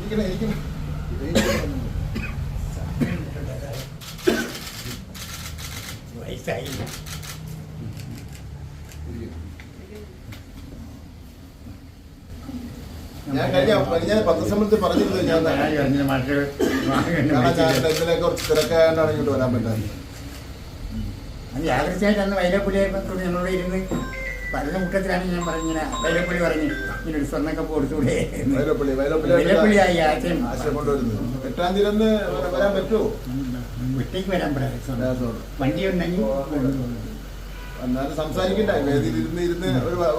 ഇരിക്കണം ഇരിക്കണം. വയസ്സായി. ഞാൻ കഴിഞ്ഞ കഴിഞ്ഞ പത്രസമ്മേളനത്തിൽ പറഞ്ഞിരുന്നു ഞാൻ ഇതിനെ കുറച്ച് തിരക്കായോണ്ടാണ് ഇങ്ങോട്ട് വരാൻ പറ്റാത്തത് അത് യാദൃശ്യമായിട്ട് അന്ന് വൈലപ്പുലിയായപ്പോൾ ഞങ്ങളോട് ഇരുന്ന് പല മുട്ടത്തിലാണ് ഞാൻ പറഞ്ഞിങ്ങനെ വൈലപ്പുലി പറഞ്ഞു ഇങ്ങനെ ഒരു സ്വർണക്കപ്പ് കൊടുത്തൂടെ. വൈലപ്പള്ളി വൈലപ്പള്ളി വൈലപ്പുലിയായി ആശയം. ആശയം കൊണ്ടുവരുന്നത്. എട്ടാം തീയതി ഒന്ന് വരാൻ പറ്റുമോ? ഒറ്റയ്ക്ക് വരാൻ പറയാം വണ്ടി ഉണ്ടെങ്കിൽ എന്നാലും സംസാരിക്കണ്ട. വേദിയിൽ ഇരുന്ന് ഇരുന്ന് ഒരു വ-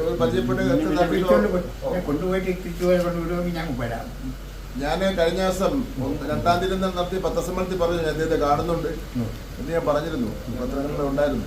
ഒരു പരിചയപ്പെട്ട് പിന്നെ എത്തുന്ന കൊണ്ടുപോയിട്ട് തിരിച്ചു പോയി കൊണ്ടുവിടുമെങ്കിൽ ഞാൻ വരാം. ഞാൻ കഴിഞ്ഞ ദിവസം രണ്ടാം തീയതി നടത്തി പത്രസമ്മേളനത്തിൽ പറഞ്ഞു ഞാൻ അദ്ദേഹത്തെ കാണുന്നുണ്ട് എന്ന് ഞാൻ പറഞ്ഞിരുന്നു. പത്രങ്ങളിൽ ഉണ്ടായിരുന്നു.